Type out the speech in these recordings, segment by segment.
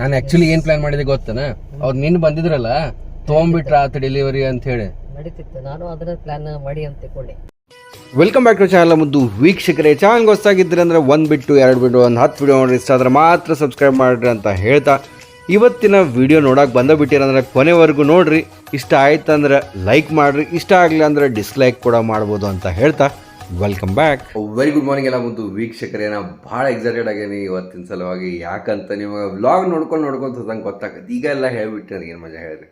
ನಾನು ಆಕ್ಚುಲಿ ಏನ್ ಪ್ಲಾನ್ ಮಾಡಿದೆ ಗೊತ್ತನ? ಅವ್ರು ನಿನ್ ಬಂದಿದ್ರಲ್ಲ ತೊಗೊಂಬಿಟ್ರ ಆತ ಡೆಲಿವರಿ ಅಂತ ಹೇಳಿ. ನಡೀತಿತ್ತು. ನಾನು ಅದನ್ನ ಪ್ಲಾನ್ ಮಾಡಿ ಅಂತ ತಿಳ್ಕೊಂಡೆ. ವೆಲ್ಕಮ್ ಬ್ಯಾಕ್ ಟು ಚಾನಲ್ ಮುದ್ದು ವೀಕ್ಷಕರೇ ಚಾನಲ್ ಆಗಿದ್ರೆ ಅಂದ್ರೆ ಒಂದು ಬಿಟ್ಟು ಎರಡು ಬಿಟ್ಟು ಒಂದು ಹತ್ತು ವಿಡಿಯೋ ನೋಡಿ ಇಷ್ಟ ಆದ್ರೆ ಮಾತ್ರ ಸಬ್ಸ್ಕ್ರೈಬ್ ಮಾಡ್ರಿ ಅಂತ ಹೇಳ್ತಾ ಇವತ್ತಿನ ವಿಡಿಯೋ ನೋಡಕ್ಕೆ ಬಂದ ಬಿಟ್ಟಿರಂದ್ರೆ ಕೊನೆವರೆಗೂ ನೋಡ್ರಿ. ಇಷ್ಟ ಆಯ್ತು ಅಂದ್ರೆ ಲೈಕ್ ಮಾಡ್ರಿ. ಇಷ್ಟ ಆಗಲಿಲ್ಲ ಅಂದ್ರೆ ಡಿಸ್ಲೈಕ್ ಕೂಡ ಮಾಡ್ಬೋದು ಅಂತ ಹೇಳ್ತಾ welcome back very good morning ಎಲ್ಲ ಒಂದು ವೀಕ್ಷಕರೇ ನಾವು ಭಾಳ ಎಕ್ಸೈಟೆಡ್ ಆಗೇನಿ ಇವತ್ತಿನ ಸಲುವಾಗಿ. ಯಾಕಂತ ನಿಮಗೆ ವ್ಲಾಗ್ ನೋಡ್ಕೊಂಡು ನೋಡ್ಕೊಂತ ನಂಗೆ ಗೊತ್ತಾಗತ್ತೆ. ಈಗ ಎಲ್ಲ ಹೇಳ್ಬಿಟ್ಟು ನನಗೆ ಏನು ಮಜಾ ಹೇಳ್ರಿ?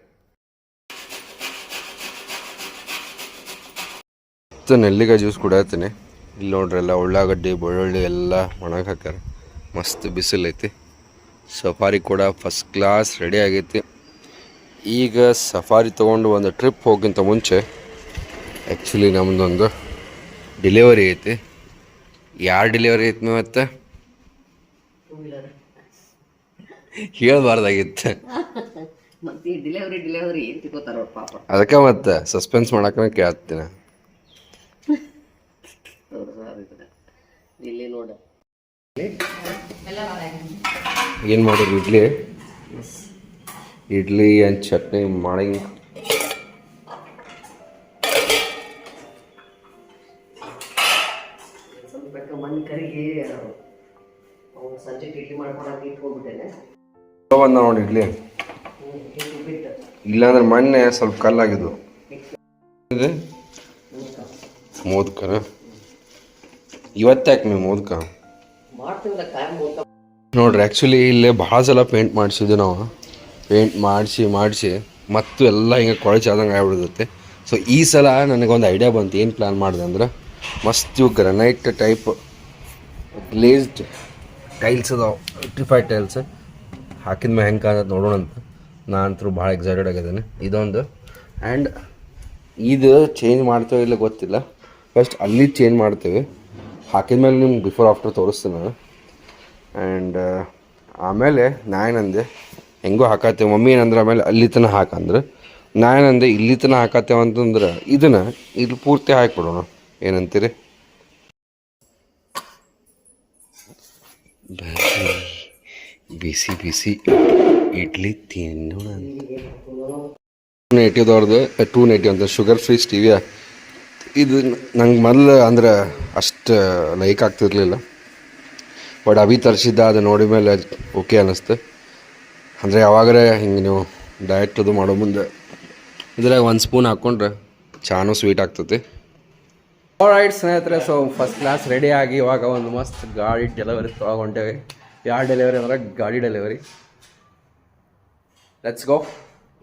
ಮತ್ತು ನೆಲ್ಲಿಕಾಯಿ ಜ್ಯೂಸ್ ಕುಡಿಯತ್ತೀನಿ ಇಲ್ಲಿ ನೋಡ್ರಿ ಎಲ್ಲ ಉಳ್ಳಾಗಡ್ಡಿ ಬೆಳ್ಳುಳ್ಳಿ ಎಲ್ಲ ಒಣಗಿ ಹಾಕ್ಯಾರ. ಮಸ್ತ್ ಬಿಸಿಲೈತಿ ಸಫಾರಿ ಕೂಡ ಫಸ್ಟ್ ಕ್ಲಾಸ್ ರೆಡಿ ಆಗೈತಿ. ಈಗ ಸಫಾರಿ ತೊಗೊಂಡು ಒಂದು ಟ್ರಿಪ್ ಹೋಗಿಂತ ಮುಂಚೆ. ಆ್ಯಕ್ಚುಲಿ ನಮ್ಮದೊಂದು ಡೆಲಿವರಿ ಐತಿ. ಯಾರು ಡೆಲಿವರಿ ಐತಿ ಇವತ್ತು ಹೇಳ್ಬಾರ್ದಾಗಿತ್ತು. ಮತ್ತೆ ಡಿಲಿವರಿ ಡಿಲಿವರಿ ಏನ್ ತಿಳ್ಕೊತಾರ ಪಾಪ. ಅದಕ್ಕೆ ಮತ್ತೆ ಸಸ್ಪೆನ್ಸ್ ಮಾಡಕ್ಕೆ ಕೇಳ್ತೀನಿ. ಇಲ್ಲಿ ನೋಡ. ಏನು ಮಾಡೋದು ಇಡ್ಲಿ? ಇಡ್ಲಿ ಆ್ಯಂಡ್ ಚಟ್ನಿ ಮಾಡಿ ಬಂದ ನೋಡಿ ಇಡ್ಲಿ ಇಲ್ಲಾಂದ್ರೆ ಮೊನ್ನೆ ಸ್ವಲ್ಪ ಕಲ್ಲಾಗಿದ್ದು ಇದು? ಮೋದಕನ ಇವತ್ತಾಕೆ ನೀವು ಮೋದಕ? ನೋಡ್ರಿ ಆ್ಯಕ್ಚುಲಿ ಇಲ್ಲೇ ಭಾಳ ಸಲ ಪೇಂಟ್ ಮಾಡಿಸಿದ್ವಿ ನಾವು. ಪೇಂಟ್ ಮಾಡಿಸಿ ಮಾಡಿಸಿ ಮತ್ತು ಎಲ್ಲ ಹಿಂಗೆ ಕೊಳಚೆ ಆದಂಗೆ ಆಗಿಬಿಡುತ್ತೆ. ಸೊ ಈ ಸಲ ನನಗೊಂದು ಐಡಿಯಾ ಬಂತು. ಏನು ಪ್ಲ್ಯಾನ್ ಮಾಡಿದೆ ಅಂದ್ರೆ ಮಸ್ತ್ ಇವು ಗ್ರನೈಟ್ ಟೈಪ್ ಗ್ಲೇಸ್ಡ್ ಟೈಲ್ಸ್ ಅದಾವೆ. ವಿಟ್ರಿಫೈಡ್ ಟೈಲ್ಸ್ ಹಾಕಿದ ಮೇಲೆ ಹೆಂಗೆ ಕಾಣತ್ತೆ ನೋಡೋಣ ಅಂತ. ನಾನಂತೂ ಭಾಳ ಎಕ್ಸೈಟೆಡ್ ಆಗಿದ್ದೇನೆ. ಇದೊಂದು. ಆ್ಯಂಡ್ ಇದು ಚೇಂಜ್ ಮಾಡ್ತೇವೆ ಇಲ್ಲ ಗೊತ್ತಿಲ್ಲ. ಫಸ್ಟ್ ಅಲ್ಲಿ ಚೇಂಜ್ ಮಾಡ್ತೇವೆ. ಹಾಕಿದ ಮೇಲೆ ನಿಮ್ಗೆ ಬಿಫೋರ್ ಆಫ್ಟರ್ ತೋರಿಸ್ತೀನಿ ನಾನು. ಆ್ಯಂಡ್ ಆಮೇಲೆ ನಾಯನಂದೆ ಹೆಂಗೂ ಹೆಂಗೋ ಹಾಕತ್ತೇವೆ ಮಮ್ಮಿ ಏನಂದ್ರೆ ಆಮೇಲೆ ಅಲ್ಲಿ ತನ ಹಾಕಂದ್ರೆ ನಾಯನಂದೆ ಇಲ್ಲಿ ತನಕ ಹಾಕತ್ತೇವೆ ಅಂತಂದ್ರೆ ಇದನ್ನು ಇಲ್ಲಿ ಪೂರ್ತಿ ಹಾಕಿಬಿಡೋಣ. ಏನಂತೀರಿ? ಬಿಸಿ ಬಿಸಿ ಇಡ್ಲಿ ತಿನ್ನೋಣ ಟೂ ನೇಟಿವ್ದವ್ರದ್ದು ಟೂ ನೇಟಿವ್ ಅಂತ ಶುಗರ್ ಫ್ರೀ ಸ್ಟೀವಿಯಾ ಇದು ನಂಗೆ ಮೊದಲು ಅಂದ್ರೆ ಅಷ್ಟು ಲೈಕ್ ಆಗ್ತಿರ್ಲಿಲ್ಲ. ಬಟ್ ಅಭಿ ತರಿಸಿದ್ದ, ಅದು ನೋಡಿದ ಮೇಲೆ ಓಕೆ ಅನ್ನಿಸ್ತು ಅಂದರೆ ಯಾವಾಗರೆ ಹಿಂಗೆ ನೀವು ಡಯಟ್ ಅದು ಮಾಡೋ ಮುಂದೆ ಇದ್ರಾಗ ಒಂದು ಸ್ಪೂನ್ ಹಾಕ್ಕೊಂಡ್ರೆ ಚಾನು ಸ್ವೀಟ್ ಆಗ್ತೈತಿ. ರೈಟ್ ಸ್ನೇಹಿತರೆ ಸೊ ಫಸ್ಟ್ ಕ್ಲಾಸ್ ರೆಡಿ ಆಗಿ ಇವಾಗ ಒಂದು ಮಸ್ತ್ ಗಾಡಿ ಡೆಲಿವರಿ ತೊಗೊಳಗೆ ಯಾರು ಡೆಲಿವರಿ ಅಂದ್ರೆ ಗಾಡಿ delivery let's go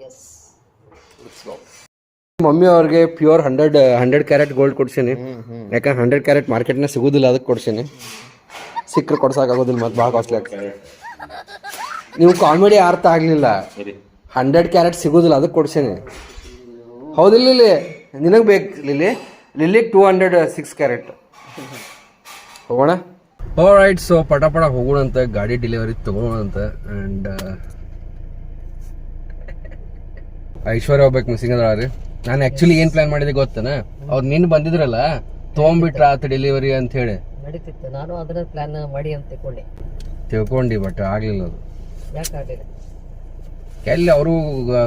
yes let's go mummy ಅವ್ರಿಗೆ pure hundred hundred carat gold ಕೊಡ್ಸೀನಿ. ಯಾಕಂದ್ರೆ ಹಂಡ್ರೆಡ್ ಕ್ಯಾರೆಟ್ ಮಾರ್ಕೆಟ್ನಾಗ ಸಿಗೋದಿಲ್ಲ ಅದಕ್ಕೆ ಕೊಡ್ಸೀನಿ. ಸಿಕ್ಕರೆ ಕೊಡ್ಸೋಕ್ಕಾಗೋದಿಲ್ಲ ಮತ್ತೆ ಭಾಳ ಕಾಸ್ಟ್ಲಿ ಆಗ್ತದೆ ನೀವು ಕಾಮಿಡಿ ಅರ್ಥ ಆಗಲಿಲ್ಲ. ಹಂಡ್ರೆಡ್ ಕ್ಯಾರೆಟ್ ಸಿಗೋದಿಲ್ಲ ಅದಕ್ಕೆ ಕೊಡ್ಸೀನಿ. ಹೌದಿಲ್ಲ ಇಲ್ಲಿ ನಿನಗೆ ಬೇಕು ಲಿಲಿ ಲಿಲ್ಲಿಗೆ ಟೂ ಹಂಡ್ರೆಡ್ ಸಿಕ್ಸ್ ಕ್ಯಾರೆಟ್ ಹೋಗೋಣ. ರೈಟ್ ಸೊ ಪಟ ಪಟ ಹೋಗೋಣ ಅಂತ ಗಾಡಿ ಡೆಲಿವರಿ ತಗೋಣ ಅಂತ ಆ್ಯಂಡ್ ಐಶ್ವರ್ಯ ಹೋಗ್ಬೇಕು ಮಿಸ್ಸಿಂಗ್ ಅದ್ರ ರೀ. ನಾನು ಆ್ಯಕ್ಚುಲಿ ಏನು ಪ್ಲಾನ್ ಮಾಡಿದೆ ಗೊತ್ತನ? ಅವ್ರು ನಿನ್ನ ಬಂದಿದ್ರಲ್ಲ ತೊಗೊಂಬಿಟ್ರ ಆತ ಡೆಲಿವರಿ ಅಂತ ಹೇಳಿ. ನಡೀತಿತ್ತು. ನಾನು ಅದನ್ನ ಪ್ಲಾನ್ ಮಾಡಿ ಅಂತ ತಿಳ್ಕೊಂಡೆ. ತಿಳ್ಕೊಂಡಿ ಬಟ್ ಆಗಲಿಲ್ಲ ಅದು. ಯಾಕೆ ಆಗಲಿಲ್ಲ? ಎಲ್ಲಿ ಅವರು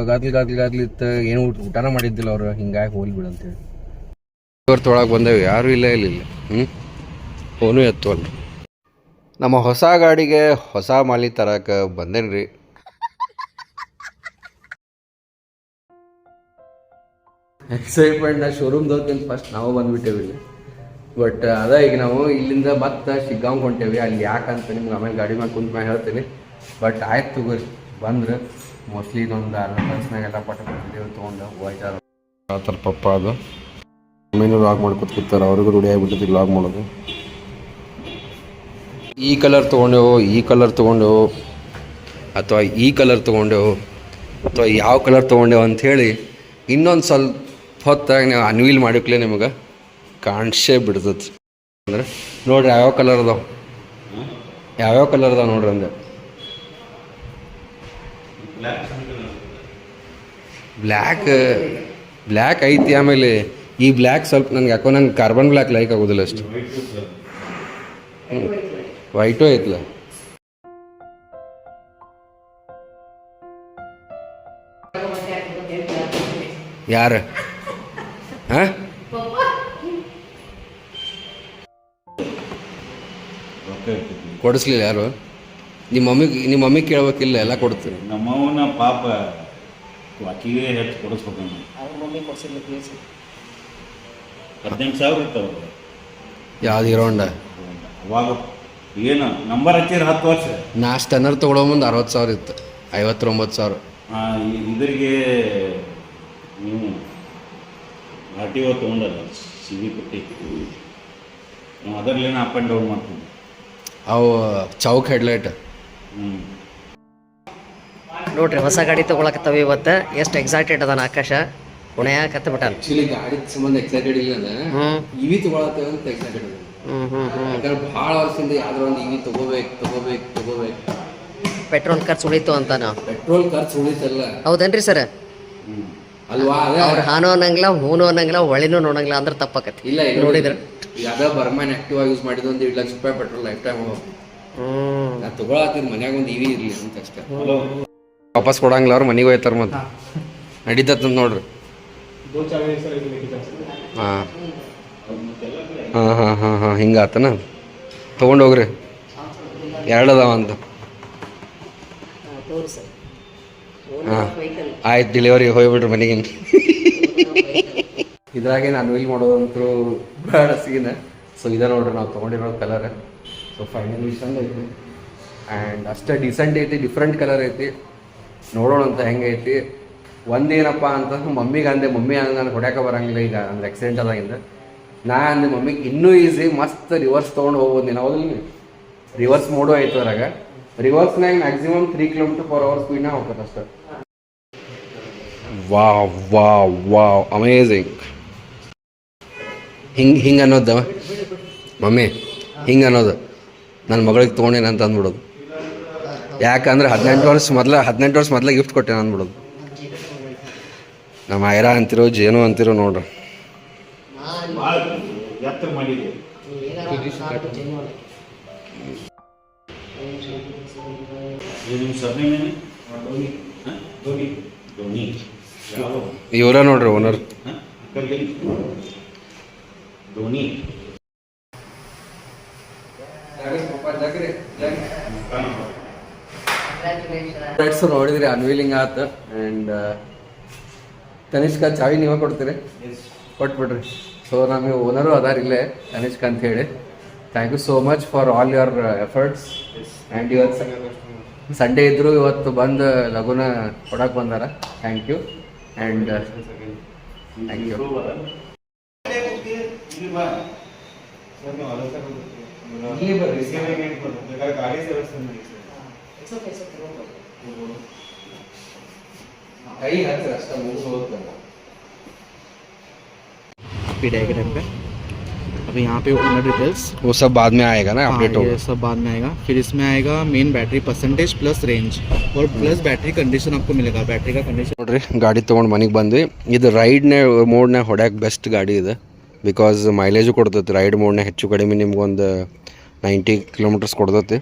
ಗಾದ್ಲಿ ಗಾದ್ಲಿ ಗಾದ್ಲಿ ಇತ್ತ ಏನು ಊಟ ಊಟನ ಮಾಡಿದ್ದಿಲ್ಲ ಅವ್ರು ಹಿಂಗಾಗಿ ಹೋಗ್ಲಿ ಬಿಡು ಅಂತೇಳಿ ಇವ್ರ ತೊಳಗೆ ಬಂದೇವಿ ಯಾರು ಇಲ್ಲ ಇಲ್ಲ ಇಲ್ಲ ಹ್ಞೂ ಫೋನು ಎತ್ತು ಅಲ್ರಿ ನಮ್ಮ ಹೊಸ ಗಾಡಿಗೆ ಹೊಸ ಮಾಲಿ ತರಕ ಬಂದೇನ್ರಿ. ಎಕ್ಸೈಟ್ಮೆಂಟ್ ನಾ ಶೋರೂಮ್ದವ್ರಿಗಿಂತ ಫಸ್ಟ್ ನಾವು ಬಂದ್ಬಿಟ್ಟೇವಿ ಇಲ್ಲಿ. ಬಟ್ ಅದ ಈಗ ನಾವು ಇಲ್ಲಿಂದ ಮತ್ತೆ ಶಿಗ್ಗಾಂಗ್ ಹೊಂಟೇವಿ. ಅಲ್ಲಿ ಯಾಕಂತ ನಿಮ್ಗೆ ಆಮೇಲೆ ಗಾಡಿ ಮೇಲೆ ಕುಂತ ಮ್ಯಾಗ ಹೇಳ್ತೀನಿ. ಬಟ್ ಆಯ್ತು ತಗೋರಿ. ಬಂದ್ರೆ ಮೋಸ್ಟ್ಲಿ ಇದೊಂದು ಅರ್ಧ ತಾಸ್ನಾಗೆಲ್ಲ ಪಟ ಬಂದಿದ್ದೇವೆ ತೊಗೊಂಡು ಹೋಯ್ತಾರ ಆ ಥರ ಪಪ್ಪ ಅದು ಆಮೇಲೆ ಲಾಗ್ ಮಾಡ್ಕೊತ ಕೂತಾರೆ. ಅವ್ರಿಗೂ ರೂಢಿ ಆಗಿಬಿಟ್ಟಿದ್ದು ಲಾಗ್ ಮಾಡೋದು. ಈ ಕಲರ್ ತೊಗೊಂಡೆವು, ಈ ಕಲರ್ ತೊಗೊಂಡೆವು, ಅಥವಾ ಈ ಕಲರ್ ತೊಗೊಂಡೆವು, ಅಥವಾ ಯಾವ ಕಲರ್ ತೊಗೊಂಡೆವು ಅಂಥೇಳಿ ಇನ್ನೊಂದು ಸ್ವಲ್ಪ ಹೊತ್ತಾಗ ನೀವು ಅನ್ವೀಲ್ ಮಾಡಿಕ್ಲೆ ನಿಮಗೆ ಕಾಣಿಸೇ ಬಿಡ್ತದೆ ಅಂದ್ರೆ ನೋಡ್ರಿ ಯಾವ್ಯಾವ ಕಲರ್ ಅದಾವ? ಯಾವ್ಯಾವ ಕಲರ್ ಅದಾವ ನೋಡ್ರಿ ಅಂದೆ. ಬ್ಲ್ಯಾಕ್ ಬ್ಲ್ಯಾಕ್ ಐತಿ ಆಮೇಲೆ ಈ ಬ್ಲ್ಯಾಕ್ ಸ್ವಲ್ಪ ನನಗೆ ಯಾಕೋ ನಂಗೆ ಕಾರ್ಬನ್ ಬ್ಲ್ಯಾಕ್ ಲೈಕ್ ಆಗೋದಿಲ್ಲ ಅಷ್ಟು. ವೈಟು വൈറ്റോ എത്തില്ല யாரு ஆ ಕೊಡಿಸ್ಲಿಲ್ಲ ಯಾರು? ನಿಮ್ಮ ಮಮ್ಮಿಗೆ ನಿಮ್ಮ ಮಮ್ಮಿ ಕೇಳಬೇಕಿಲ್ಲ ಎಲ್ಲ ಕೊಡ್ತೀನಿ. ನಮ್ಮವನ ಪಾಪ ಆಕಿಗೆ ಹೆಚ್ಚು ಕೊಡಿಸ್ಬೇಕು ಅವ್ರ ಮಮ್ಮಿ ಕೊಡಿಸಿಲ್ಲ ಪ್ಲೀಸ್ ಹದಿನೆಂಟು ಸಾವಿರ ಇತ್ತು ಯಾವ್ದು ಇರೋಂಡ ಅವಾಗ ಏನು ನಂಬರ್ ಹಚ್ಚಿರ ಹತ್ತು ವರ್ಷ. ನಾ ಸ್ಟನ್ನರ್ ತೊಗೊಳೋ ಮುಂದೆ ಅರವತ್ತು ಸಾವಿರ ಇತ್ತು. ಐವತ್ತೊಂಬತ್ತು ಸಾವಿರ. ಆ, ಇ- ಇದ್ರಿಗೆ ನೀವು ಆರ್ ಟಿ ಒ ತೊಗೊಂಡಲ್ಲ ಸಿ ಪಟ್ಟಿ ನಾವು ಅದರಲ್ಲೇನೋ ಅಪ್ ಆ್ಯಂಡ್ ಡೌನ್ ಮಾಡ್ತೀವಿ ಅವು ಚೌಕ್ ಹೆಡ್ಲೈಟ್. ಹ್ಞೂ ನೋಡ್ರಿ ಹೊಸ ಗಾಡಿ ತೊಗೊಳಕತ್ತವ ಇವತ್ತು. ಎಷ್ಟು ಎಕ್ಸೈಟೆಡ್ ಅದಾನ ಆಕಾಶ. ಕುಣಿಯಾಕತ್ತ ಬಿಟ್ಟಾನ? ಆಕ್ಚುಲಿ ಗಾಡಿ ಸಂಬಂಧ ಎಕ್ಸೈಟೆಡ್ ಇಲ್ಲ ಅಂದ್ರೆ ಇವಿ ತಗೊಳತ್ತೇವೆ ಅಂತ ಎಕ್ಸೈಟೆಡ್ ಹ್ಞೂ ಹ್ಞೂ ಹ್ಞೂ ಯಾಕಂದ್ರೆ ಭಾಳ ವರ್ಷದಿಂದ ಯಾವ್ದಾರ ಒಂದು ಇವಿ ತಗೋಬೇಕು ತಗೋಬೇಕು ತಗೋಬೇಕು. ಪೆಟ್ರೋಲ್ ಖರ್ಚು ಉಳಿತು ನಾವು ಪೆಟ್ರೋಲ್ ಖರ್ಚು ಉಳಿತಲ್ಲ. ಹೌದೇನ್ರಿ ಸರ್ ಅಲ್ವಾ? ಅವ್ರ ಹಾನೋ ಅನ್ನಂಗಿಲ್ಲ ಹೂನು ಅನ್ನಂಗಿಲ್ಲ ಒಳಿನೂ ನೋಡಂಗಿಲ್ಲ ಅಂದ್ರೆ ತಪ್ಪಾಕತಿ. ಇಲ್ಲ ಇಲ್ಲ. ನೋಡಿದ್ರೆ. ಯಾವ್ದೋ ಬರ್ಮನ್ ಆಕ್ಟಿವ್ ಯೂಸ್ ಮಾಡಿದ ಒಂದು ಎರಡು ಲಕ್ಷ ರೂಪಾಯಿ ಪೆಟ್ರೋಲ್ ಲೈಫ್ ಟೈಮ್ ಹ್ಞೂ ನಾ ತಗೊಳತ್ತಿದ್ ಮನ್ಯಾಗ ಒಂದು ಇವಿ ಇರಲಿ ಅಂತ ಅಷ್ಟೇ. ಹಲೋ ವಾಪಸ್ ಕೊಡಂಗಿಲ್ಲ ಅವ್ರು ಮನೆಗೆ ಹೋಯ್ತಾರ ಮತ್ತೆ. ನಡೀತತ್ ನೋಡ್ರಿ. ಹಾಂ. ಹಾಂ ಹಾಂ ಹಾಂ ಹಾಂ ಆತನ ತೊಗೊಂಡು ಹೋಗ್ರಿ. ಎರಡು ಅದಾವ ಅಂತ ಹಾಂ. ಆಯ್ತು ಡೆಲಿವರಿ ಹೋಗ್ಬಿಡ್ರಿ ಮನೆಗೆ. ಇದ್ರಾಗೆ ನಾನು ವೀಲ್ ಮಾಡೋದಂತೂ ಬೇಡ ಸೀನ್. ಸೊ ಇದ ನೋಡ್ರಿ, ನಾವು ತೊಗೊಂಡಿರೋ ಕಲರ್ ಸೊ ಫೈನಲ್ ಚಂದ ಐತಿ. ಆ್ಯಂಡ್ ಅಷ್ಟೇ ಡಿಸೆಂಟ್ ಐತಿ ಡಿಫ್ರೆಂಟ್ ಕಲರ್ ಐತಿ. ನೋಡೋಣ ಅಂತ ಹೆಂಗೈತಿ. ಒಂದೇನಪ್ಪ ಅಂತ ಮಮ್ಮಿಗೆ ಅಂದೆ ಮಮ್ಮಿ ನಾನು ಹೊಡ್ಯಾಕ ಬರಂಗಿಲ್ಲ ಈಗ ಅಂದ್ರೆ ಆಕ್ಸಿಡೆಂಟ್ ಆದಾಗಿಂದ. ನಾ ಅಂದೆ ಮಮ್ಮಿಗೆ ಇನ್ನೂ ಈಸಿ ಮಸ್ತ್ ರಿವರ್ಸ್ ತೊಗೊಂಡು ಹೋಗ್ಬೋದು ನೀನು. ಹೌದಿಲ್ಲ ರಿವರ್ಸ್ ಮೋಡು ಆಯ್ತು ಅದ್ರಾಗ. ರಿವರ್ಸ್ನಾಗ maximum three kilometre four hour ಸ್ಪೀಡ್ನಾಗ ಹೋಗ್ತದೆ ಅಷ್ಟೇ. ವಾವ್ ವಾವ್ ವಾವ್ ಅಮೇಝಿಂಗ್ ಹಿಂಗೆ ಹಿಂಗೆ ಅನ್ನೋದು, ಮಮ್ಮಿ, ಹಿಂಗೆ ಅನ್ನೋದು. ನನ್ನ ಮಗಳಿಗೆ ತೊಗೊಂಡೇನೆ ಅಂತ ಅಂದ್ಬಿಡೋದು. ಯಾಕಂದ್ರೆ ಹದಿನೆಂಟು ವರ್ಷ ಮೊದಲ, ಹದಿನೆಂಟು ವರ್ಷ ಮೊದಲ ಗಿಫ್ಟ್ ಕೊಟ್ಟೆ ಅಂದ್ಬಿಡೋದು. ನಮ್ಮ ಐರ ಅಂತಿರೋ ಜೇನು ಅಂತಿರೋ ನೋಡ್ರಿ. ಇವರ ನೋಡ್ರಿ ಓನರ್. ಧೋನಿ ನೋಡಿದ್ರಿ ಅನ್ವೀಲಿಂಗ್ ಆತ. ಆ್ಯಂಡ್ ಕನಿಷ್ಕ ಚಾವಿ ನೀವೇ ಕೊಡ್ತೀರಿ? ಕೊಟ್ಬಿಡ್ರಿ. ಸೊ ನಮಗೆ ಓನರು ಅದಾರ ಇಲ್ಲೇ ತನಿಷ್ಕ ಅಂತ ಹೇಳಿ. Thank you so much for all your efforts and ಇವತ್ತು ಸಂಡೇ ಇದ್ದರೂ ಇವತ್ತು ಬಂದು ಲಗುನ ಕೊಡಕ್ಕೆ ಬಂದಾರ. Thank you and thank you ಬರ್ರಿ ಕೈ ಹತ್ತಿರ ಅಷ್ಟೇ ಮುಗಿದು ಹೋಗ್ತದೆ पे डायग्राम पे अभी यहाँ पे ओनर डिटेल्स वो सब बाद में आएगा ना हाँ, अपडेट होगा ये सब बाद में आएगा फिर इसमें आएगा main battery percentage plus range और प्लस बैटरी कंडीशन आपको मिलेगा बैटरी का कंडीशन ನೋಡ್ರಿ ಗಾಡಿ ತೊಗೊಂಡು ಮನೆಗೆ ಬಂದ್ವಿ ಇದು ರೈಡ್ನೇ ಮೋಡ್ನೇ ಹೊಡ್ಯಾಕೆ ಬೆಸ್ಟ್ ಗಾಡಿ ಇದೆ ಬಿಕಾಸ್ ಮೈಲೇಜು ಕೊಡ್ತೈತಿ ರೈಡ್ ಮೋಡ್ನೇ ಹೆಚ್ಚು ಕಡಿಮೆ ನಿಮ್ಗೊಂದು ನೈಂಟಿ ಕಿಲೋಮೀಟರ್ಸ್ ಕೊಡ್ತೈತಿ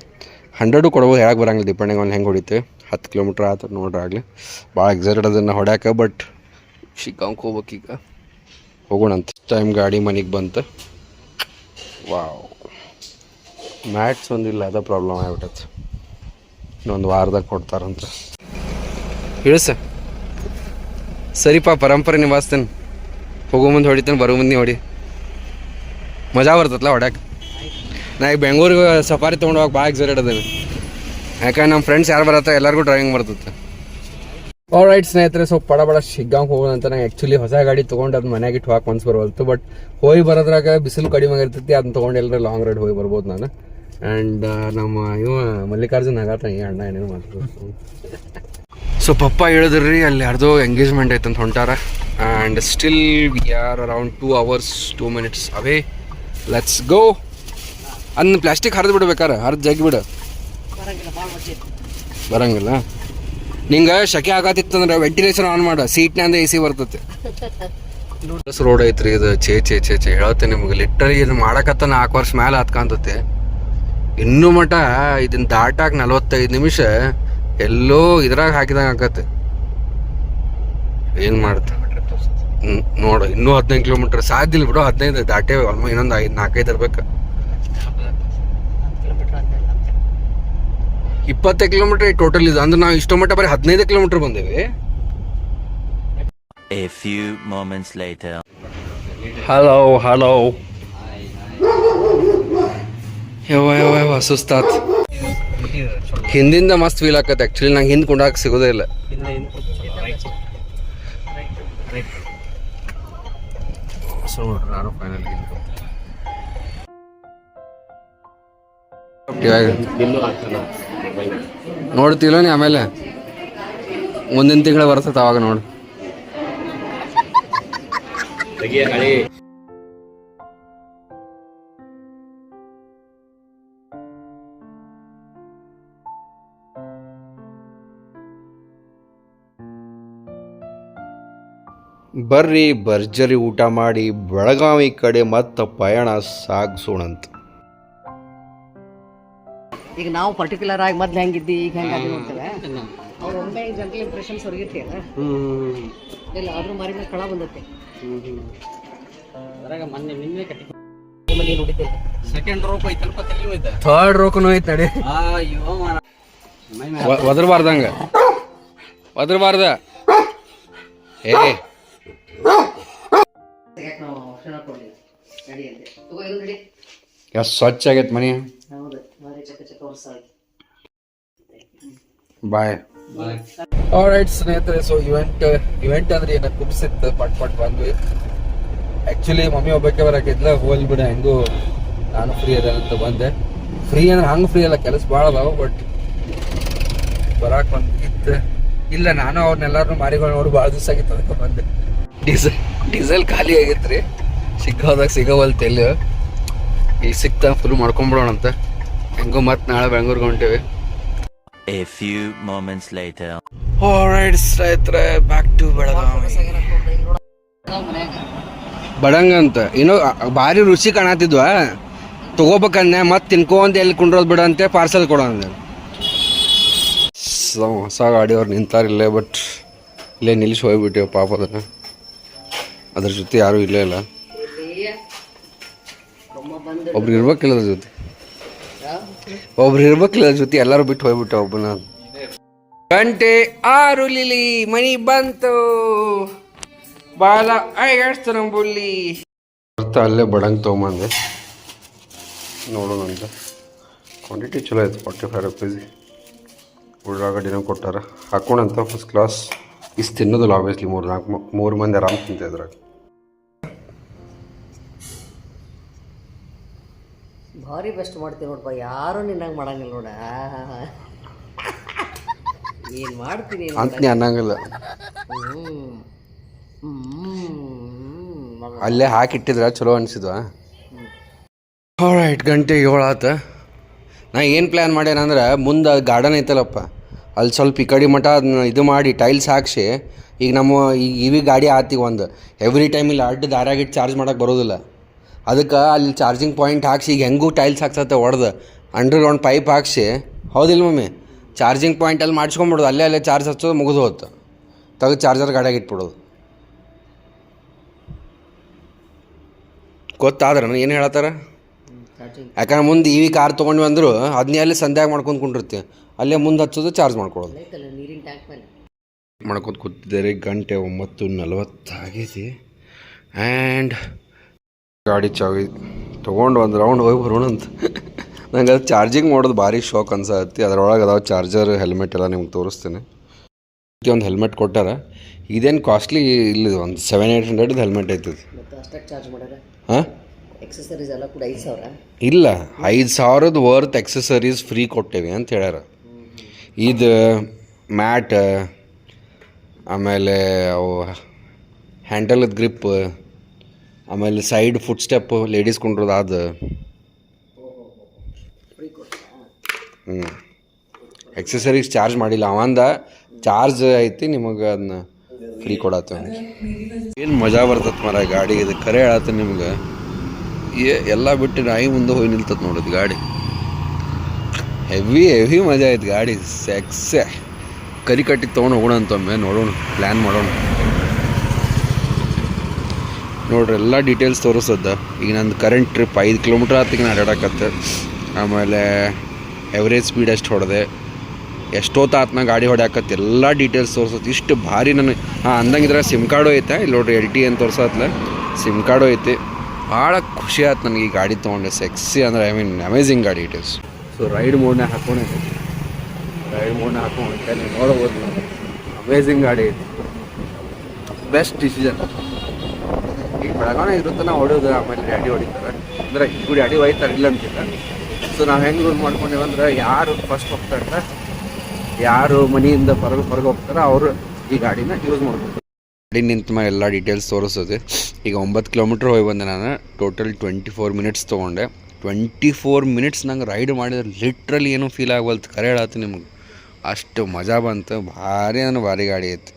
ಹಂಡ್ರೆಡು ಕೊಡ್ಬೋದು ಹೇಳಕ್ಕೆ ಬರಂಗಿಲ್ಲ ಡಿಪೆಂಡಿಂಗ್ ಆನ್ ಹೆಂಗೆ ಹೊಡಿತೀವಿ ಹತ್ತು ಕಿಲೋಮೀಟ್ರ್ ಆತ ನೋಡ್ರಿ ಆಗಲಿ. ಭಾಳ ಎಕ್ಸೈಟೆಡ್ ಅದನ್ನು ಹೊಡ್ಯಾಕೆ ಬಟ್ ಶಿಕಾಂಗ್ ಹೋಗ್ಬೇಕೀಗ ಹೋಗೋಣ ಅಂತ. ಟೈಮ್ ಗಾಡಿ ಮನೆಗೆ ಬಂತು. ವಾವ್ ಮ್ಯಾಟ್ಸ್ ಒಂದಿಲ್ಲ ಅದ ಪ್ರಾಬ್ಲಮ್ ಆಗ್ಬಿಟ್ಟೈತೆ. ಇನ್ನೊಂದು ವಾರದಾಗ ಕೊಡ್ತಾರಂತ. ಇಳಿಸ ಸರಿಪಾ ಪರಂಪರೆ ನಿಭಾಯಿಸ್ತೇನೆ ಹೋಗೋ ಮುಂದೆ ಹೊಡಿತೇನೆ ಬರೋ ಮುಂದೆ ಹೊಡಿ. ಮಜಾ ಬರ್ತೈತಲ್ಲ ಹೊಡ್ಯಾಕ? ನಾ ಈಗ ಬೆಂಗಳೂರಿಗೆ ಸಫಾರಿ ತೊಗೊಂಡು ಹೋಗಿ ಭಾಳ ಎಕ್ಸೈಟೆಡ್ ಅದೇನೆ. ಯಾಕಂದ್ರೆ ನಮ್ಮ ಫ್ರೆಂಡ್ಸ್ ಯಾರು ಬರತ್ತೆ ಎಲ್ಲರಿಗೂ ಡ್ರೈವಿಂಗ್ ಬರ್ತದೆ ಆಲ್ ರೈಟ್ ಸ್ನೇಹಿತರೆ ಸ್ವಲ್ಪ ಪಡ ಬಡ ಶಿಗ್ಗಾಂಗ್ ಹೋಗೋದಂತ ಅಂತ ನಂಗೆ ಆ್ಯಕ್ಚುಲಿ ಹೊಸ ಗಾಡಿ ತೊಗೊಂಡು ಅದು ಮನೆಗೆ ಇಟ್ಟು ಹಾಕಿ ಮನ್ಸು ಬರವಲ್ತು ಬಟ್ ಹೋಗಿ ಬರೋದ್ರಾಗ ಬಿಸಿಲು ಕಡಿಮೆ ಆಗಿರ್ತೈತಿ ಅದನ್ನ ತೊಗೊಂಡು ಎಲ್ಲರೂ ಲಾಂಗ್ ರೈಡ್ ಹೋಗಿ ಬರ್ಬೋದು ನಾನು. ಆ್ಯಂಡ್ ನಮ್ಮ ಇವ ಮಲ್ಲಿಕಾರ್ಜುನ್ ಆಗತ್ತ ಈ ಅಣ್ಣ ಏನೇನು ಮಾಡ್ತಾರೆ ಸೊ ಪಪ್ಪ ಹೇಳಿದ್ರಿ ಅಲ್ಲಿ ಯಾರ್ದೋ ಎಂಗೇಜ್ಮೆಂಟ್ ಐತಂತ ಹೊಂಟಾರ. And still we are around two hours two minutes away let's go ಅದನ್ನ ಪ್ಲಾಸ್ಟಿಕ್ ಹರಿದು ಬಿಡ್ಬೇಕಾರೆ ಹರಿದು ಜಗ್ಗಿ ಬಿಡು. ಬರಂಗಿಲ್ಲ. ನಿಂಗೆ ಶಕೆ ಆಗತ್ತಿತ್ತಂದ್ರೆ ವೆಂಟಿಲೇಷನ್ ಆನ್ ಮಾಡು ಸೀಟ್ನಾಂದ ಎ ಸಿ ಬರ್ತೈತೆ. ರೋಡ್ ಐತ್ರಿ, ಇದು ಚೇ ಚೇ ಚೇ ಚೇ ಹೇಳ್ತೇನೆ ನಿಮ್ಗೆ. ಲಿಟ್ರಲಿ ಇದು ಮಾಡಕತ್ತ ನಾಲ್ಕು ವರ್ಷ ಮೇಲೆ ಹತ್ಕಾಂತತೆ. ಇನ್ನೂ ಮಟ ಇದನ್ನ ದಾಟಾಕ ನಲವತ್ತೈದು ನಿಮಿಷ ಎಲ್ಲೋ ಇದ್ರಾಗ ಹಾಕಿದಂಗೆ ಆಕತ್ತೆ. ಏನು ಮಾಡ್ತ? ನೋಡು, ಇನ್ನೂ ಹದಿನೈದು ಕಿಲೋಮೀಟ್ರ್ ಸಾಧ್ಯ ಇಲ್ಲ ಬಿಡು. ಹದಿನೈದು ದಾಟೇ ಆಲ್ಮೋಸ್ಟ್ ಇನ್ನೊಂದು ಐದು ನಾಲ್ಕೈದು ಇರ್ಬೇಕು ಕಿಲೋಮೀಟರ್ ಅಂತ ಇಪ್ಪತ್ತೈದು ಕಿಲೋಮೀಟರ್ ಟೋಟಲ್ ಇದೆ. ಅಂದ್ರೆ ನಾವು ಇಷ್ಟೋ ಮಟ್ಟ ಬರೀ ಹದಿನೈದು ಕಿಲೋಮೀಟರ್ ಬಂದೇವೆ. A few moments later. Hello hello ಸುಸ್ತಾತ್. ಹಿಂದಿಂದ ಮಸ್ತ್ ಫೀಲ್ ಆಕತ್ ಆ್ಯಕ್ಚುಲಿ ನಂಗೆ ಹಿಂದೆ ಕುಂಡಾಕ ಸಿಗೋದೇ ಇಲ್ಲ. ಸೊ ನೋಡ್ರಿ ನಾನು ಫೈನಲ್ ನೋಡ್ತಿಲ್ಲ ನೀ ಆಮೇಲೆ? ಮುಂದಿನ ತಿಂಗಳ ಬರ್ತೈತೆ ಅವಾಗ ನೋಡು. ಬರ್ರಿ, ಭರ್ಜರಿ ಊಟ ಮಾಡಿ, ಬೆಳಗಾವಿ ಕಡೆ ಮತ್ತೆ ಪಯಣ ಸಾಗಿಸೋಣಂತ. ಈಗ ನಾವು ಪರ್ಟಿಕ್ಯುಲರ್ ಆಗಿ ಮೊದ್ಲು ಹೆಂಗಿದ್ದಿ ಈಗ ಹೆಂಗಾಗಿ ನೋಡ್ತೇವೆ ಅವ್ರು ಒಮ್ಮೆ ಜನರಲ್ ಇಂಪ್ರೆಷನ್ಸ್ ಹೊರಗಿರ್ತೀಯಲ್ಲ ಇಲ್ಲ ಅದ್ರ ಮಾರಿ ಮೇಲೆ ಕಳ ಬಂದತ್ತೆ ಒಮ್ಮೆ ನೀನು ಹೊಡಿತಿಲ್ಲ ಥರ್ಡ್ ರೋಕನು ಐತೆ ನಡಿ. ಒದರ್ಬಾರ್ದಂಗ ಒದರ್ಬಾರ್ದ ಏ. ಎಷ್ಟು ಸ್ವಚ್ಛ ಆಗೈತೆ ಮನಿ ಹೌದು ಭಾರಿ ವರ್ಷ ಬಾಯ್ ಆಲ್ರೈಟ್ ಸ್ನೇಹಿತರೆ ಸೊ ಇವೆಂಟ್ ಇವೆಂಟ್ ಅಂದ್ರೆ ಏನ ಕುಬ್ಸಿತ್ತು ಪಟ್ ಪಟ್ ಬಂದ್ವಿ. ಆಕ್ಚುಲಿ ಮಮ್ಮಿ ಒಬ್ಬಕ್ಕೆ ಬರಕಿದ್ಲ ಹೋಲ್ ಬಿಡ ಹೆಂಗು ನಾನು ಫ್ರೀ ಅದ ಅಂತ ಬಂದೆ. ಫ್ರೀ ಅಂದ್ರೆ ಹಂಗೆ ಫ್ರೀ ಅಲ್ಲ ಕೆಲಸ ಭಾಳ ಅದಾವ ಬಟ್ ಬರಾಕ್ ಬಂದಿತ್ತು ಇಲ್ಲ ನಾನು ಅವ್ರನ್ನೆಲ್ಲಾರು ಮಾರಿಗಳು ನೋಡಿ ಭಾಳ ದಿವಸ ಆಗಿತ್ತು ಅದಕ್ಕೆ ಬಂದೆ. ಡೀಸೆಲ್ ಡೀಸೆಲ್ ಖಾಲಿ ಆಗಿತ್ರಿ. ರೀ ಸಿಕ್ಕೋದಾಗ ಸಿಗೋವಲ್ತು ಈಗ ಸಿಕ್ತಾ ಫುಲ್ ಮಾಡ್ಕೊಂಬಿಡೋಣ ಅಂತ. ಹೆಂಗೋ ಮತ್ತೆ ನಾಳೆ ಬೆಂಗ್ಳೂರ್ಗೆ ಹೊಂಟೇವಿ. A few moments later. Alright ಸ್ನೇಹಿತರೆ ಬ್ಯಾಕ್ ಟು ಬೆಳಗಾವಿ. ಬಡಂಗ ಅಂತ. ಏನೋ ಭಾರಿ ರುಚಿ ಕಾಣತಿದ್ವಾ ತಗೋಬೇಕಂದೆ ಮತ್ತೆ ತಿನ್ಕೊಂತ ಎಲ್ಲಿ ಕುಂಡ್ರೋದು ಬಿಡ ಅಂತೆ ಪಾರ್ಸಲ್ ಕೊಡೋ ಅಂದೆ. ಸ- ಹೊಸ ಗಾಡಿಯವ್ರು ನಿಂತಾರಿಲ್ಲೇ ಬಟ್ ಇಲ್ಲೇ ನಿಲ್ಲಿಸಿ ಹೋಗ್ಬಿಟ್ಟೇವು ಪಾಪ ಅದನ್ನು. ಅದ್ರ ಜೊತೆ ಯಾರೂ ಇಲ್ಲೇ ಇಲ್ಲ. ಒಬ್ರು ಇರ್ಬೇಕಿಲ್ಲ ಜೊತೆ. ಒಬ್ರು ಇರ್ಬೇಕಿಲ್ಲ ಜೊತೆ ಎಲ್ಲರೂ ಬಿಟ್ಟು ಹೋಗ್ಬಿಟ್ಟೆ ಒಬ್ಬನ. ಗಂಟೆ ಆರು ಲಿಲಿ ಮನಿ ಬಂತು. ಬಾಲ ಐಗಡ್ಸ್ತು ನಮ್ಮ ಬುಲ್ಲಿ. ಬರ್ತಾ ಅಲ್ಲೇ ಬಡಂಗ್ ತೊಗೊಂಬಂದೆ. ನೋಡೋಣ ಅಂತ. ಕ್ವಾಂಟಿಟಿ ಚಲೋ ಆಯ್ತು ಫಾರ್ಟಿ ಫೈವ್ ರುಪೀಸ್ ಉಳ್ಳಾಗಡ್ಡಿನ ಕೊಟ್ಟಾರ. ಹಾಕೋಣಂತ ಫಸ್ಟ್ ಕ್ಲಾಸ್ ಇಷ್ಟು ತಿನ್ನೋದಿಲ್ಲ ಆಬ್ವಿಯಸ್ಲಿ ಮೂರು ನಾಲ್ಕು ಮೂರು ಮಂದಿ ಆರಾಮ್ ತಿಂತಿದ್ರಾಗ ಭಾರಿ ಬೆಸ್ಟ್ ಮಾಡ್ತೀನಿ ನೋಡಪ್ಪ ಯಾರು ನಿನ್ನಂಗೆ ಮಾಡಂಗಿಲ್ಲ ನೋಡ. ಏನು ಮಾಡ್ತೀನಿ? ಅಂತ ನೀ ಅನ್ನಂಗಿಲ್ಲ. ಅಲ್ಲೇ ಹಾಕಿಟ್ಟಿದ್ರ ಚಲೋ ಅನಿಸಿದ್ವಾ? ರೈಟ್ ಗಂಟೆ ಏಳು ಆತ. ನಾ ಏನು ಪ್ಲ್ಯಾನ್ ಮಾಡ್ಯಾನಂದ್ರೆ ಮುಂದೆ ಗಾರ್ಡನ್ ಐತಲ್ಲಪ್ಪ. ಅಲ್ಲಿ ಸ್ವಲ್ಪ ಈ ಕಡೆ ಮಠ ಅದನ್ನ ಇದು ಮಾಡಿ ಟೈಲ್ಸ್ ಹಾಕ್ಸಿ ಈಗ ನಮ್ಮ ಈಗ ಇವಿ ಗಾಡಿ ಆತಿ ಒಂದು. ಎವ್ರಿ ಟೈಮ್ ಇಲ್ಲಿ ಅಡ್ಡ ದಾರಾಗಿಟ್ಟು ಚಾರ್ಜ್ ಮಾಡೋಕೆ ಬರೋದಿಲ್ಲ. ಅದಕ್ಕೆ ಅಲ್ಲಿ ಚಾರ್ಜಿಂಗ್ ಪಾಯಿಂಟ್ ಹಾಕ್ಸಿ, ಈಗ ಹೆಂಗೂ ಟೈಲ್ಸ್ ಹಾಕ್ಸತ್ತೆ ಹೊಡೆದು ಅಂಡರ್ಗ್ರೌಂಡ್ ಪೈಪ್ ಹಾಕ್ಸಿ. ಹೌದಿಲ್ಲ ಮಮ್ಮಿ? ಚಾರ್ಜಿಂಗ್ ಪಾಯಿಂಟ್ ಅಲ್ಲಿ ಮಾಡಿಸ್ಕೊಂಬಿಡೋದು. ಅಲ್ಲೇ ಅಲ್ಲೇ ಚಾರ್ಜ್ ಹಚ್ಚೋದು, ಮುಗಿದು ಹೋಯ್ತು ತೆಗೆದು ಚಾರ್ಜರ್ ಗಾಡಿಯಾಗ ಇಟ್ಬಿಡೋದು. ಗೊತ್ತಾದ್ರೆ ಏನು ಹೇಳತ್ತಾರ? ಯಾಕಂದ್ರೆ ಮುಂದೆ ಇವಿ ಕಾರ್ ತೊಗೊಂಡ್ವಿ ಅಂದ್ರೆ ಅದನ್ನೇ ಅಲ್ಲಿ ಸಂಧ್ಯಾಗ ಮಾಡ್ಕೊಂಡು ಕುಂಡಿರ್ತೀವಿ. ಅಲ್ಲೇ ಮುಂದೆ ಹಚ್ಚೋದು ಚಾರ್ಜ್ ಮಾಡ್ಕೊಳ್ಳೋದು ಮಾಡ್ಕೊಂಡು ಕೂತಿದ್ದಾರೆ, ಗಂಟೆ ಒಂಬತ್ತು ನಲವತ್ತಾಗೈತಿ ಆ್ಯಂಡ್ ಗಾಡಿ ಚಾವಿ ತೊಗೊಂಡು ಒಂದು ರೌಂಡ್ ಹೋಗಿ ಬರೋಣಂತ ನಂಗೆ ಅದು ಚಾರ್ಜಿಂಗ್ ಮಾಡೋದು ಭಾರಿ ಶಾಕ್ ಅನ್ಸತ್ತಿ. ಅದರೊಳಗೆ ಅದಾವ ಚಾರ್ಜರ್ ಹೆಲ್ಮೆಟ್ ಎಲ್ಲ ನಿಮ್ಗೆ ತೋರಿಸ್ತೀನಿ. ಒಂದು ಹೆಲ್ಮೆಟ್ ಕೊಟ್ಟಾರ. ಇದೇನು ಕಾಸ್ಟ್ಲಿ ಇಲ್ಲ ಒಂದು ಸೆವೆನ್ ಏಯ್ಟ್ ಹಂಡ್ರೆಡ್ ಹೆಲ್ಮೆಟ್ ಐತದ ಹಾಂ? ಎಕ್ಸಸರೀಸ್ ಎಲ್ಲ ಕೂಡ ಐದು ಸಾವಿರ? ಇಲ್ಲ ಐದು ಸಾವಿರದ ವರ್ತ್ ಎಕ್ಸಸರೀಸ್ ಫ್ರೀ ಕೊಟ್ಟೇವಿ ಅಂತ ಹೇಳ್ಯಾರ. ಇದು ಮ್ಯಾಟ್ ಆಮೇಲೆ ಅವು ಹ್ಯಾಂಡಲ್ ಗ್ರಿಪ್ ಆಮೇಲೆ ಸೈಡ್ ಫುಟ್ ಸ್ಟೆಪ್ ಲೇಡೀಸ್ ಕುಂಡ್ರದ ಅದು ಹ್ಞೂ ಎಕ್ಸಸರೀಸ್ ಚಾರ್ಜ್ ಮಾಡಿಲ್ಲ. ಅವಂದ ಚಾರ್ಜ್ ಐತಿ, ನಿಮಗೆ ಅದನ್ನ ಫ್ರೀ ಕೊಡತ್ತೆ ಏನು ಮಜಾ ಬರ್ತದೆ ಮರ ಗಾಡಿ, ಇದು ಕರೆ ಹೇಳತ್ತೆ ನಿಮ್ಗೆ. ಏ, ಎಲ್ಲ ಬಿಟ್ಟು ನಾಯಿ ಮುಂದೆ ಹೋಗಿ ನಿಲ್ತದೆ ನೋಡೋದು ಗಾಡಿ. ಹೆವಿ ಹೆವಿ ಮಜಾ ಆಯ್ತು ಗಾಡಿ. ಸೆಕ್ಸೆ ಕರಿ ಕಟ್ಟಿ ತೊಗೊಂಡು ಹೋಗೋಣ ಅಂತೊಮ್ಮೆ ನೋಡೋಣ ಪ್ಲ್ಯಾನ್ ಮಾಡೋಣ. ನೋಡ್ರಿ, ಎಲ್ಲ ಡೀಟೇಲ್ಸ್ ತೋರಿಸ್ತದ ಈಗ ನಂದು ಕರೆಂಟ್ ಟ್ರಿಪ್ ಐದು ಕಿಲೋಮೀಟ್ರ್ ಆತಿಗೆ ನಾನು ಅಡ್ಯಾಡಕತ್ತೆ. ಆಮೇಲೆ ಎವ್ರೇಜ್ ಸ್ಪೀಡ್ ಎಷ್ಟು ಹೊಡೆದೆ ಎಷ್ಟೊತ್ತು ಆತ್ನ ಗಾಡಿ ಹೊಡ್ಯಾಕತ್ತೆ, ಎಲ್ಲ ಡೀಟೇಲ್ಸ್ ತೋರಿಸುತ್ತೆ ಇಷ್ಟು ಭಾರಿ ನನಗೆ ಹಾಂ, ಅಂದಂಗಿದ್ರೆ ಸಿಮ್ ಕಾರ್ಡು ಐತೆ. ಇಲ್ಲಿ ನೋಡ್ರಿ ಎಲ್ ಟಿ ಏನು ತೋರ್ಸತ್ಲ. ಸಿಮ್ ಕಾರ್ಡು ಐತಿ. ಭಾಳ ಖುಷಿ ಆಯ್ತು ನನಗೆ ಈ ಗಾಡಿ ತೊಗೊಂಡೆ ಸೆಕ್ಸಿ ಅಂದ್ರೆ ಐ ಮೀನ್ ಅಮೇಝಿಂಗ್ ಗಾಡಿ ಇಟ್ ಇಸ್ ಸೊ ರೈಡ್ ಮೋಡ್ನಾಗ ಹಾಕೊಂಡೆ. ರೈಡ್ ಮೋಡ್ನಾಗ ಹಾಕೊಂಡು. ನೋಡ್ಬೋದು. ಅಮೇಝಿಂಗ್ ಗಾಡಿ. ಐತಿ ಬೆಸ್ಟ್ ಡಿಸಿಷನ್ ಈಗ ಬೆಳಗಾವಿ ಇರುತ್ತೆ ನಾವು ಹೊಡೆಯೋದು ಆಮೇಲೆ ಡ್ಯಾಡಿ ಹೊಡಿತಾರೆ. ಅಂದರೆ ಇಬ್ಬರು ಡ್ಯಾಡಿ ಒಯ್ತಾರೆ, ಇಲ್ಲ ಅಂತಿಲ್ಲ. ಸೊ ನಾವು ಹೆಂಗೆ ರೂಲ್ ಮಾಡ್ಕೊಂಡೇವೆ ಅಂದ್ರೆ, ಯಾರು ಫಸ್ಟ್ ಹೋಗ್ತಾರೆ ಯಾರು ಮನೆಯಿಂದ ಹೊರಗೆ ಹೊರಗೆ ಹೋಗ್ತಾರೆ ಅವರು ಈ ಗಾಡಿನ ಯೂಸ್ ಮಾಡ್ಬೋದು ಗಾಡಿ ನಿಂತ ಮೇಲೆ ಎಲ್ಲ ಡೀಟೇಲ್ಸ್ ತೋರಿಸೋದು. ಈಗ ಒಂಬತ್ತು ಕಿಲೋಮೀಟ್ರ್ ಹೋಗಿ ಬಂದೆ ನಾನು ಟೋಟಲ್ ಟ್ವೆಂಟಿ ಫೋರ್ ಮಿನಿಟ್ಸ್ ತೊಗೊಂಡೆ. ಟ್ವೆಂಟಿ ಫೋರ್ ಮಿನಿಟ್ಸ್ ನಂಗೆ ರೈಡ್ ಮಾಡಿದ್ರೆ ಲಿಟ್ರಲಿ ಏನೂ ಫೀಲ್ ಆಗವಲ್ತು ಕರೆ ಹೇಳತ್ತೆ ನಿಮ್ಗೆ. ಅಷ್ಟು ಮಜಾ ಬಂತು. ಭಾರಿ ಅಂದ್ರೆ ಭಾರಿ ಗಾಡಿ ಐತಿ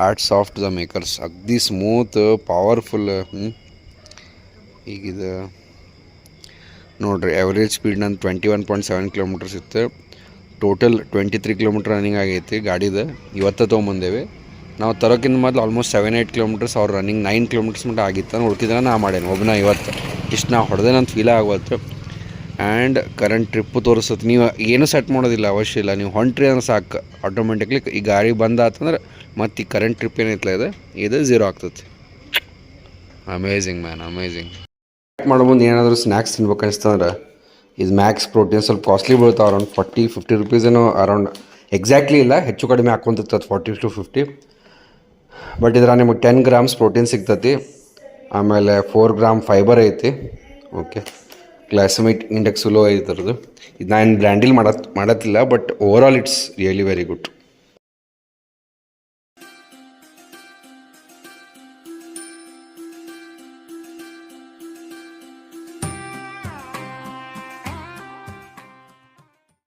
ಹಾರ್ಟ್ ಸಾಫ್ಟ್ ದ ಮೇಕರ್ಸ್ ಅಗ್ದಿ ಸ್ಮೂತ್ ಪವರ್ಫುಲ್ ಈಗಿದು ನೋಡ್ರಿ ಎವರೇಜ್ ಸ್ಪೀಡ್ ನಂದು twenty one point seven kilometres ಇತ್ತು. Total twenty three kilometre running ಆಗೈತಿ ಗಾಡಿದು. ಇವತ್ತ ತೊಗೊಂಬಂದೇವೆ. ನಾವು ತರೋಕ್ಕಿಂತ ಮೊದಲು ಆಲ್ಮೋಸ್ಟ್ ಸೆವೆನ್ ಏಯ್ಟ್ ಕಿಲೋಮೀಟರ್ಸ್ ಅವ್ರು ರನ್ನಿಂಗ್ ನೈನ್ ಕಿಲೋಮೀಟರ್ಸ್ ಮಟ್ಟ ಆಗಿತ್ತು ಹುಡುಕಿದ್ರೆ ನಾ ಮಾಡೇನಿ. ಒಬ್ಬನ ಇವತ್ತು ಇಷ್ಟು ನಾ ಹೊಡೆದೆ ನಂದು ಫೀಲ್ ಆಗವತ್ತು ಆ್ಯಂಡ್ ಕರೆಂಟ್ ಟ್ರಿಪ್ ತೋರಿಸುತ್ತೆ ನೀವು ಏನು ಸೆಟ್ ಮಾಡೋದಿಲ್ಲ, ಅವಶ್ಯ ಇಲ್ಲ. ನೀವು ಹೊಂಟ್ರಿ ಅಂದ್ರೆ ಸಾಕು. ಆಟೋಮೆಟಿಕ್ಲಿ ಈ ಗಾಡಿ ಬಂದಾತಂದ್ರೆ ಮತ್ತು ಈ ಕರೆಂಟ್ ಟ್ರಿಪ್ ಏನೈತಲ್ಲ ಇದೆ? ಇದು ಝೀರೋ ಆಗ್ತೈತಿ. ಅಮೇಝಿಂಗ್ ಮ್ಯಾನ್ ಅಮೇಝಿಂಗ್ ಮಾಡೋ ಮುಂದೆ ಏನಾದರೂ ಸ್ನ್ಯಾಕ್ಸ್ ತಿನ್ಬೇಕು ಅನಿಸ್ತಂದ್ರೆ, ಇದು ಮ್ಯಾಕ್ಸ್ ಪ್ರೋಟೀನ್ ಸ್ವಲ್ಪ ಕಾಸ್ಟ್ಲಿ ಬೀಳ್ತಾವೆ ಅರೌಂಡ್ ಫಾರ್ಟಿ ಫಿಫ್ಟಿ ರುಪೀಸೇನೋ ಅರೌಂಡ್ ಎಕ್ಸಾಕ್ಟ್ಲಿ ಇಲ್ಲ, ಹೆಚ್ಚು ಕಡಿಮೆ ಹಾಕ್ಕೊಂತಿರ್ತದೆ ಫಾರ್ಟಿ ಟು ಫಿಫ್ಟಿ ಬಟ್ ಇದ್ರ ನಿಮಗೆ ಟೆನ್ ಗ್ರಾಮ್ಸ್ ಪ್ರೋಟೀನ್ ಸಿಗ್ತೈತಿ. ಆಮೇಲೆ ಫೋರ್ ಗ್ರಾಮ್ ಫೈಬರ್ ಐತಿ. ಓಕೆ ಗ್ಲೈಸಮಿಕ್ ಇಂಡೆಕ್ಸ್ ಲೋ ಐತರದು ಇದು ನಾನು ಬ್ರ್ಯಾಂಡಿಲ್ ಮಾಡತ್, ಮಾಡತ್ತಿಲ್ಲ but overall it's really very good